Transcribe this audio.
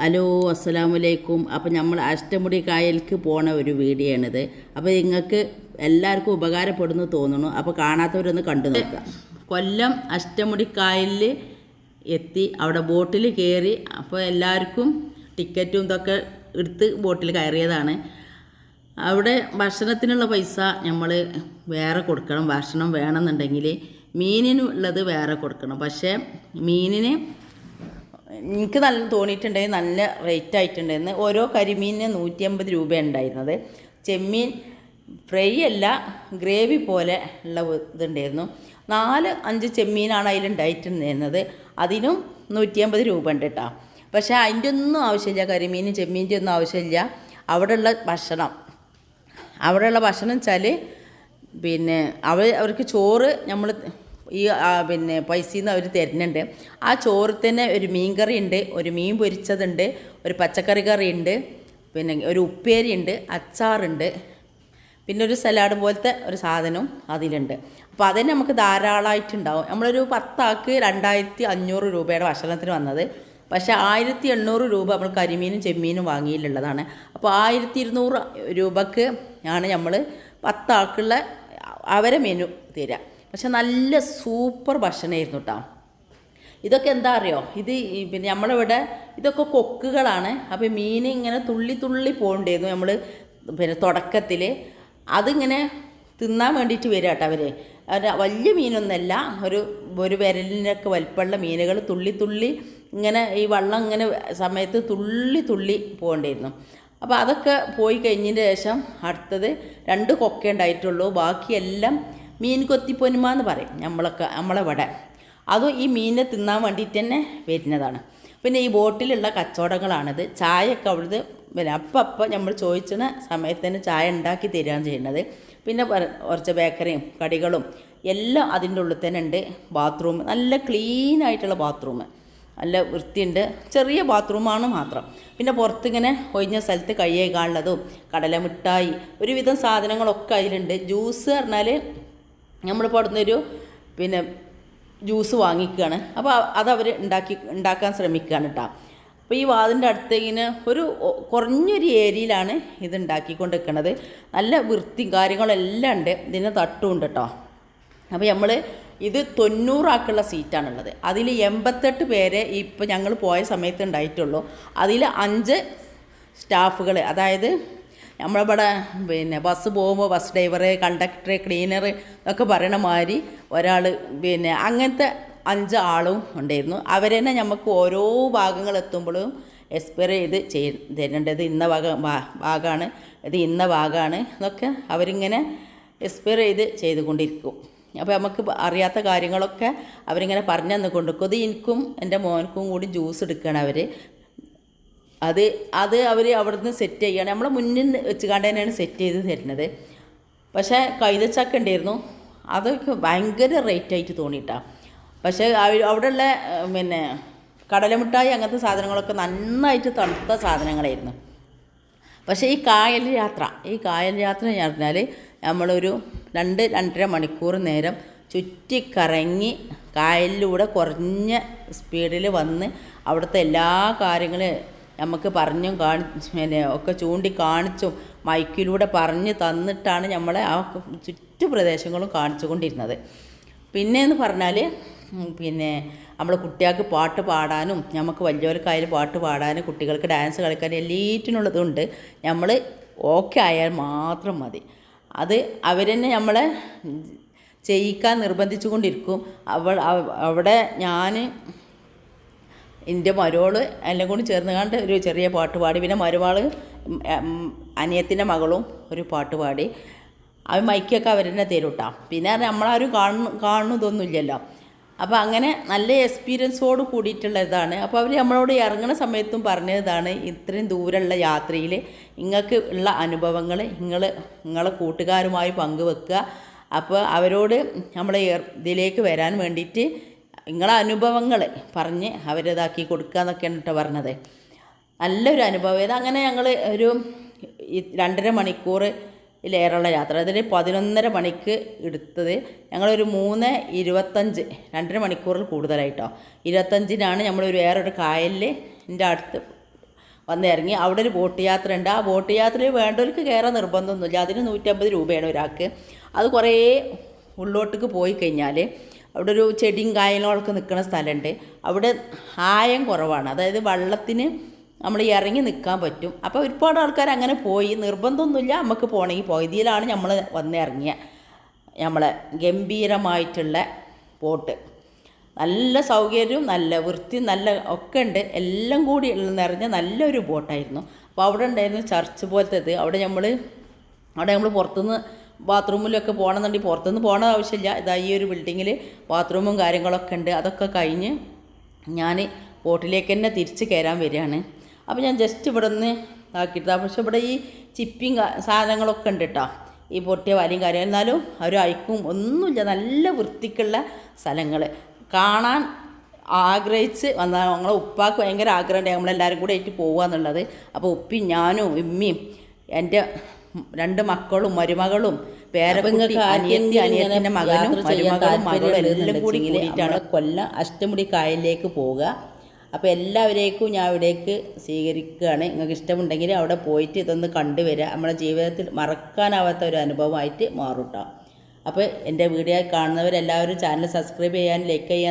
Hello അസ്സലാമലൈക്കും അപ്പോൾ നമ്മൾ അഷ്ടമുടി കായലിക്ക് പോണ ഒരു വീഡിയോ ആണിത് അപ്പോൾ നിങ്ങൾക്ക് എല്ലാവർക്കും ഉപകാരപ്പെടുന്നു തോന്നുന്നു. അപ്പോൾ കാണാത്തവരൊന്ന് കണ്ടു നോക്കുക. കൊല്ലം അഷ്ടമുടി കായലിൽ എത്തി അവിടെ ബോട്ടിൽ കയറി അപ്പോൾ എല്ലാവർക്കും ടിക്കറ്റും ഇതൊക്കെ എടുത്ത് ബോട്ടിൽ കയറിയതാണ്. അവിടെ ഭക്ഷണത്തിനുള്ള പൈസ നമ്മൾ വേറെ കൊടുക്കണം. ഭക്ഷണം വേണമെന്നുണ്ടെങ്കിൽ മീനിനുള്ളത് വേറെ കൊടുക്കണം. പക്ഷേ മീനിന് എനിക്ക് നല്ല തോന്നിയിട്ടുണ്ടെങ്കിൽ നല്ല റേറ്റ് ആയിട്ടുണ്ടായിരുന്നു ഓരോ കരിമീനിന് നൂറ്റി അമ്പത് രൂപ ഉണ്ടായിരുന്നത് ചെമ്മീൻ ഫ്രൈ അല്ല ഗ്രേവി പോലെ ഉള്ള ഇതുണ്ടായിരുന്നു. നാല് അഞ്ച് ചെമ്മീനാണ് അതിലുണ്ടായിട്ടുണ്ടായിരുന്നത് അതിനും നൂറ്റി അമ്പത് രൂപ ഉണ്ട് കേട്ടോ പക്ഷേ അതിന്റെ ഒന്നും ആവശ്യമില്ല കരിമീനും ചെമ്മീന്റെ ഒന്നും ആവശ്യമില്ല. അവിടെയുള്ള ഭക്ഷണം. അവിടെയുള്ള ഭക്ഷണം വെച്ചാൽ പിന്നെ അവർ അവർക്ക് ചോറ് നമ്മൾ ഈ പിന്നെ പൈസയിൽ നിന്ന് അവർ തരുന്നുണ്ട്. ആ ചോറിൽ തന്നെ ഒരു മീൻ കറി ഉണ്ട് ഒരു മീൻ പൊരിച്ചതുണ്ട് ഒരു പച്ചക്കറി കറി ഉണ്ട് പിന്നെ ഒരു ഉപ്പേരി ഉണ്ട് അച്ചാറുണ്ട് പിന്നെ ഒരു സലാഡ് പോലത്തെ ഒരു സാധനവും അതിലുണ്ട്. അപ്പോൾ അതിന് നമുക്ക് ധാരാളമായിട്ടുണ്ടാവും നമ്മളൊരു പത്താൾക്ക് രണ്ടായിരത്തി അഞ്ഞൂറ് രൂപയുടെ ഭക്ഷണത്തിന് വന്നത്. പക്ഷേ ആയിരത്തി എണ്ണൂറ് രൂപ നമ്മൾ കരിമീനും ചെമ്മീനും വാങ്ങിയിട്ടുള്ളതാണ്. അപ്പോൾ ആയിരത്തി ഇരുന്നൂറ് രൂപക്ക് ആണ് നമ്മൾ പത്താൾക്കുള്ള അവരെ മെനു തരിക പക്ഷെ നല്ല സൂപ്പർ ഭക്ഷണമായിരുന്നു കേട്ടോ ഇതൊക്കെ എന്താ അറിയോ? ഇത് പിന്നെ നമ്മളിവിടെ ഇതൊക്കെ കൊക്കുകളാണ്. അപ്പോൾ മീൻ ഇങ്ങനെ തുള്ളി തുള്ളി പോകണ്ടായിരുന്നു നമ്മൾ പിന്നെ തുടക്കത്തിൽ അതിങ്ങനെ തിന്നാൻ വേണ്ടിയിട്ട് വരിക കേട്ടോ അവർ വലിയ മീനൊന്നല്ല ഒരു ഒരു വിരലിനൊക്കെ വലിപ്പമുള്ള മീനുകൾ തുള്ളി തുള്ളി ഇങ്ങനെ ഈ വള്ളം ഇങ്ങനെ സമയത്ത് തുള്ളി തുള്ളി പോകണ്ടായിരുന്നു. അപ്പോൾ അതൊക്കെ പോയി കഴിഞ്ഞതിന് ശേഷം അടുത്തത് രണ്ട് കൊക്കേ ഉണ്ടായിട്ടുള്ളൂ. ബാക്കിയെല്ലാം മീൻ കൊത്തിപ്പൊന്മ എന്ന് പറയും നമ്മളൊക്കെ നമ്മളെവിടെ അതും ഈ മീനിനെ തിന്നാൻ വേണ്ടിയിട്ട് തന്നെ വരുന്നതാണ്. പിന്നെ ഈ ബോട്ടിലുള്ള കച്ചവടങ്ങളാണിത്. ചായയൊക്കെ അവിടുന്ന് പിന്നെ അപ്പം അപ്പം നമ്മൾ ചോദിച്ചിന സമയത്ത് തന്നെ ചായ ഉണ്ടാക്കി തരികയാണ് ചെയ്യുന്നത്. പിന്നെ കുറച്ച് ബേക്കറിയും കടികളും എല്ലാം അതിന്റെ ഉള്ളിൽ തന്നെ ഉണ്ട്. ബാത്റൂം നല്ല ക്ലീൻ ആയിട്ടുള്ള ബാത്റൂം. നല്ല വൃത്തിയുണ്ട്. ചെറിയ ബാത്റൂമാണ് മാത്രം. പിന്നെ പുറത്തിങ്ങനെ ഒഴിഞ്ഞ സ്ഥലത്ത് കൈ കഴുകാനുള്ളതും കടലമിഠായി ഒരുവിധം സാധനങ്ങളൊക്കെ അതിലുണ്ട്. ജ്യൂസ് പറഞ്ഞാൽ നമ്മളിപ്പോൾ അവിടുന്നൊരു പിന്നെ ജ്യൂസ് വാങ്ങിക്കുകയാണ് അപ്പോൾ അതവർ ഉണ്ടാക്കി ഉണ്ടാക്കാൻ ശ്രമിക്കുകയാണ് കേട്ടോ അപ്പോൾ ഈ വാതിന്റെ അടുത്ത് ഇങ്ങനെ ഒരു കുറഞ്ഞൊരു ഏരിയയിലാണ് ഇത് ഉണ്ടാക്കിക്കൊണ്ട് നിൽക്കുന്നത് നല്ല വൃത്തി കാര്യങ്ങളെല്ലാം ഉണ്ട് ഇതിന് തട്ടുമുണ്ട് കേട്ടോ അപ്പോൾ നമ്മൾ ഇത് തൊണ്ണൂറാക്കുള്ള സീറ്റാണുള്ളത് അതിൽ എൺപത്തെട്ട് പേരെ ഇപ്പോൾ ഞങ്ങൾ പോയ സമയത്ത് ഉണ്ടായിട്ടുള്ളൂ അതിൽ അഞ്ച് സ്റ്റാഫുകൾ അതായത് നമ്മളിവിടെ പിന്നെ ബസ് പോകുമ്പോൾ ബസ് ഡ്രൈവർ കണ്ടക്ടർ ക്ലീനർ ഒക്കെ പറയണ മാതിരി ഒരാൾ പിന്നെ അങ്ങനത്തെ അഞ്ച് ആളും ഉണ്ടായിരുന്നു. അവരെന്നെ നമുക്ക് ഓരോ ഭാഗങ്ങൾ എത്തുമ്പോഴും എക്സ്പയർ ചെയ്ത് ചെയ് തരുന്നുണ്ട് ഇത് ഇന്ന ഭാഗം ഭാഗമാണ് ഇത് ഇന്ന ഭാഗമാണ് എന്നൊക്കെ അവരിങ്ങനെ എക്സ്പയർ ചെയ്ത് ചെയ്തുകൊണ്ടിരിക്കും. അപ്പോൾ നമുക്ക് അറിയാത്ത കാര്യങ്ങളൊക്കെ അവരിങ്ങനെ പറഞ്ഞു തന്നു കൊണ്ടിരിക്കും ഇത് എനിക്കും എന്റെ മോനക്കും കൂടി ജ്യൂസ് എടുക്കുകയാണ് അവർ അത് അത് അവർ അവിടുന്ന് സെറ്റ് ചെയ്യണം. നമ്മളെ മുന്നിൽ വെച്ച് കണ്ട് തന്നെയാണ് സെറ്റ് ചെയ്ത് തരുന്നത്. പക്ഷേ കൈതച്ചക്ക ഉണ്ടായിരുന്നു. അതൊക്കെ ഭയങ്കര റേറ്റ് ആയിട്ട് തോന്നിയിട്ടാണ് പക്ഷേ അവ- അവിടെയുള്ള പിന്നെ കടലമിഠായി അങ്ങനത്തെ സാധനങ്ങളൊക്കെ നന്നായിട്ട് തണുത്ത സാധനങ്ങളായിരുന്നു. പക്ഷേ ഈ കായൽ യാത്ര ഈ കായൽ യാത്ര എന്ന് പറഞ്ഞാൽ നമ്മളൊരു രണ്ട് രണ്ടര മണിക്കൂർ നേരം ചുറ്റിക്കറങ്ങി കായലിലൂടെ കുറഞ്ഞ സ്പീഡിൽ വന്ന് അവിടുത്തെ എല്ലാ കാര്യങ്ങളും നമുക്ക് പറഞ്ഞും കാണി പിന്നെ ഒക്കെ ചൂണ്ടി കാണിച്ചും മൈക്കിലൂടെ പറഞ്ഞ് തന്നിട്ടാണ് നമ്മളെ ആ ചുറ്റു പ്രദേശങ്ങളും കാണിച്ചു കൊണ്ടിരുന്നത് പിന്നെയെന്ന് പറഞ്ഞാൽ പിന്നെ നമ്മൾ കുട്ടികൾക്ക് പാട്ട് പാടാനും നമുക്ക് വലിയവർക്കായാലും പാട്ട് പാടാനും കുട്ടികൾക്ക് ഡാൻസ് കളിക്കാനും എല്ലാറ്റിനുള്ളതുണ്ട്. നമ്മൾ ഓക്കെ ആയാൽ മാത്രം മതി. അത് അവരെന്നെ നമ്മളെ ചെയ്യിക്കാൻ നിർബന്ധിച്ചു കൊണ്ടിരിക്കും അവൾ അവിടെ ഞാൻ എന്റെ മരോൾ എല്ലാം കൂടി ചേർന്ന് കണ്ട് ഒരു ചെറിയ പാട്ട് പാടി. പിന്നെ മരുമാൾ അനിയത്തിന്റെ മകളും ഒരു പാട്ട് പാടി. അത് മൈക്കൊക്കെ അവർ തന്നെ തരും പിന്നെ നമ്മളാരും കാണുന്നു കാണുന്നതൊന്നുമില്ലല്ലോ. അപ്പോൾ അങ്ങനെ നല്ല എക്സ്പീരിയൻസോട് കൂടിയിട്ടുള്ള ഇതാണ്. അപ്പോൾ അവർ നമ്മളോട് ഇറങ്ങുന്ന സമയത്തും പറഞ്ഞതാണ് ഇത്രയും ദൂരമുള്ള യാത്രയിൽ നിങ്ങൾക്ക് ഉള്ള അനുഭവങ്ങൾ നിങ്ങൾ നിങ്ങളെ കൂട്ടുകാരുമായി പങ്കുവെക്കുക. അപ്പോൾ അവരോട് നമ്മളെ ഇതിലേക്ക് വരാൻ വേണ്ടിയിട്ട് നിങ്ങളെ അനുഭവങ്ങൾ പറഞ്ഞ് അവരിതാക്കി കൊടുക്കുക എന്നൊക്കെയാണ് കേട്ടോ പറഞ്ഞത്. നല്ലൊരു അനുഭവം. ഇത് അങ്ങനെ ഞങ്ങൾ ഒരു രണ്ടര മണിക്കൂർ ലേറുള്ള യാത്ര. അതിൽ പതിനൊന്നര മണിക്ക് എടുത്തത്. ഞങ്ങളൊരു മൂന്ന് ഇരുപത്തഞ്ച് രണ്ടര മണിക്കൂറിൽ കൂടുതലായിട്ടോ. ഇരുപത്തഞ്ചിനാണ് നമ്മളൊരു വേറൊരു കായലിൽ എന്റെ അടുത്ത് വന്ന് ഇറങ്ങി. അവിടെ ഒരു ബോട്ട് യാത്ര ഉണ്ട്. ആ ബോട്ട് യാത്രയിൽ വേണ്ടവർക്ക് കയറാൻ നിർബന്ധമൊന്നുമില്ല. അതിന് നൂറ്റമ്പത് രൂപയാണ് ഒരാൾക്ക്. അത് കുറേ ഉള്ളോട്ടേക്ക് പോയി കഴിഞ്ഞാൽ അവിടെ ഒരു ചെടിയും കായലുകളൊക്കെ നിൽക്കുന്ന സ്ഥലമുണ്ട്. അവിടെ ആയം കുറവാണ്. അതായത് വള്ളത്തിന് നമ്മൾ ഇറങ്ങി നിൽക്കാൻ പറ്റും. അപ്പോൾ ഒരുപാട് ആൾക്കാർ അങ്ങനെ പോയി. നിർബന്ധമൊന്നുമില്ല നമുക്ക് പോകണമെങ്കിൽ പോയി ഇതിലാണ് നമ്മൾ വന്ന് നമ്മളെ ഗംഭീരമായിട്ടുള്ള ബോട്ട്. നല്ല സൗകര്യവും നല്ല വൃത്തി നല്ല ഒക്കെ ഉണ്ട്. എല്ലാം കൂടി നിറഞ്ഞ നല്ലൊരു ബോട്ടായിരുന്നു. അപ്പോൾ അവിടെ ഉണ്ടായിരുന്നു ചർച്ച് പോലത്തേത് അവിടെ നമ്മൾ അവിടെ നമ്മൾ പുറത്തുനിന്ന് ബാത്റൂമിലൊക്കെ പോകണമെന്നുണ്ടെങ്കിൽ പുറത്തുനിന്ന് പോകണ ആവശ്യമില്ല. ഇതാ ഈ ഒരു ബിൽഡിങ്ങിൽ ബാത്റൂമും കാര്യങ്ങളൊക്കെ ഉണ്ട്. അതൊക്കെ കഴിഞ്ഞ് ഞാൻ ബോട്ടിലേക്ക് തന്നെ തിരിച്ച് കയറാൻ വരികയാണ്. അപ്പോൾ ഞാൻ ജസ്റ്റ് ഇവിടെ നിന്ന് ആക്കിയിട്ട് പക്ഷെ ഇവിടെ ഈ ചിപ്പിങ് സാധനങ്ങളൊക്കെ ഉണ്ട് കേട്ടോ ഈ പൊട്ടിയ വലയും കാര്യം എന്നാലും ഒരു അയക്കും ഒന്നുമില്ല. നല്ല വൃത്തിക്കുള്ള സ്ഥലങ്ങൾ കാണാൻ ആഗ്രഹിച്ച് വന്നാൽ ഞങ്ങളെ ഉപ്പാക്ക് ഭയങ്കര ആഗ്രഹമുണ്ട് നമ്മളെല്ലാവരും കൂടെ ആയിട്ട് പോകുക എന്നുള്ളത് അപ്പോൾ ഉപ്പി ഞാനും ഇമ്മിയും എന്റെ രണ്ട് മക്കളും മരുമകളും പേരക്കുട്ടി അനിയത്തി അനിയത്തിന്റെ മകനും മരുമകളും മകളും എല്ലാം കൂടി കൂടിയിട്ടാണ് കൊല്ലം അഷ്ടമുടി കായലിലേക്ക് പോവുക. അപ്പോൾ എല്ലാവരേക്കും ഞാൻ ഇവിടേക്ക് സ്വീകരിക്കുകയാണ്. നിങ്ങൾക്ക് ഇഷ്ടമുണ്ടെങ്കിൽ അവിടെ പോയിട്ട് ഇതൊന്ന് കണ്ടുവരിക. നമ്മുടെ ജീവിതത്തിൽ മറക്കാനാവാത്ത ഒരു അനുഭവമായിട്ട് മാറും കേട്ടോ അപ്പോൾ എന്റെ വീഡിയോ കാണുന്നവരെല്ലാവരും ചാനൽ സബ്സ്ക്രൈബ് ചെയ്യാൻ ലൈക്ക് ചെയ്യാൻ